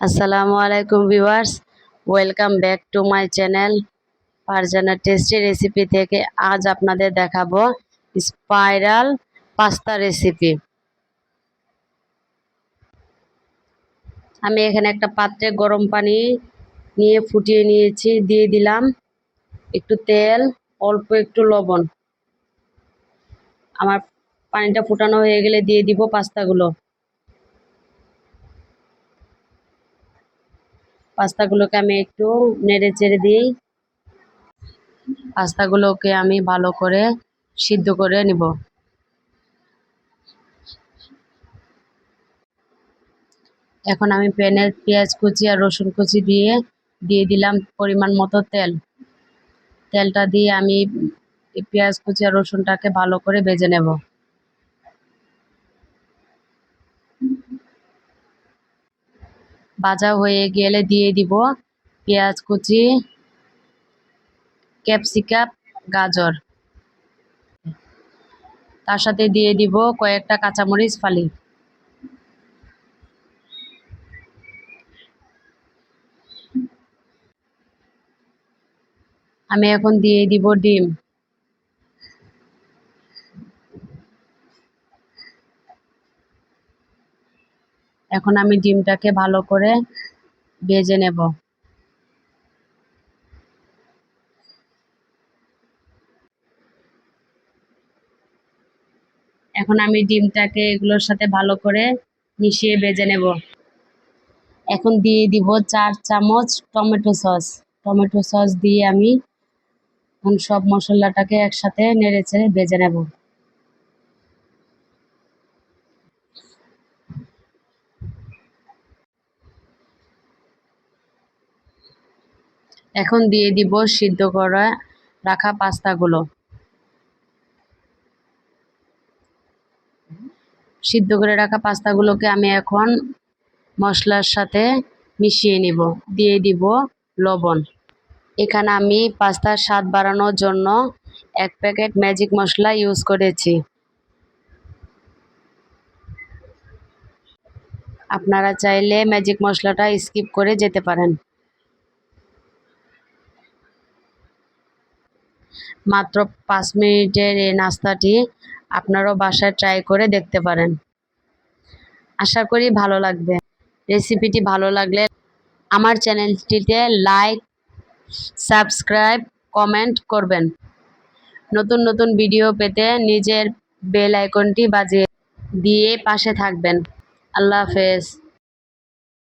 আসসালামু আলাইকুম viewers, welcome back to my channel Farzana tasty recipe থেকে আজ আপনাদের দেখাবো স্পাইরাল পাস্তা রেসিপি। আমি এখানে একটা পাত্রে গরম পানি নিয়ে ফুটিয়ে নিয়েছি, দিয়ে দিলাম একটু তেল, অল্প একটু লবণ। আমার পানিটা ফুটানো হয়ে গেলে দিয়ে দিব পাস্তাগুলো। পাস্তাগুলোকে আমি একটু নেড়ে চেড়ে দিই। পাস্তাগুলোকে আমি ভালো করে সিদ্ধ করে নিব। এখন আমি প্যানে পেঁয়াজ কুচি আর রসুন কুচি দিয়ে দিয়ে দিলাম পরিমাণ মতো তেল। তেলটা দিয়ে আমি পেঁয়াজ কুচি আর রসুনটাকে ভালো করে ভেজে নেব। ভাজা হয়ে গেলে দিয়ে দিব পেঁয়াজ কুচি, ক্যাপসিকাম, গাজর। তার সাথে দিয়ে দিব কয়েকটা কাঁচামরিচ, ফালি। আমি এখন দিয়ে দিব ডিম। এখন আমি ডিমটাকে ভালো করে ভেজে নেব। এখন আমি ডিমটাকে এগুলোর সাথে ভালো করে মিশিয়ে ভেজে নেব। এখন দিয়ে দিব চার চামচ টমেটো সস। টমেটো সস দিয়ে আমি এখন সব মশলাটাকে একসাথে নেড়ে চেড়ে ভেজে নেব। এখন দিয়ে দিব সিদ্ধ করা রাখা পাস্তাগুলো। সিদ্ধ করে রাখা পাস্তাগুলোকে আমি এখন মশলার সাথে মিশিয়ে নিব। দিয়ে দিব লবণ। এখানে আমি পাস্তার স্বাদ বাড়ানোর জন্য এক প্যাকেট ম্যাজিক মশলা ইউজ করেছি। আপনারা চাইলে ম্যাজিক মশলাটা স্কিপ করে যেতে পারেন। মাত্র পাঁচ মিনিটের এই নাস্তাটি আপনারাও বাসায় ট্রাই করে দেখতে পারেন। আশা করি ভালো লাগবে। রেসিপিটি ভালো লাগলে আমার চ্যানেলটিতে লাইক সাবস্ক্রাইব কমেন্ট করবেন। নতুন নতুন ভিডিও পেতে নিজের বেল আইকনটি বাজিয়ে দিয়ে পাশে থাকবেন। আল্লাহ হাফেজ।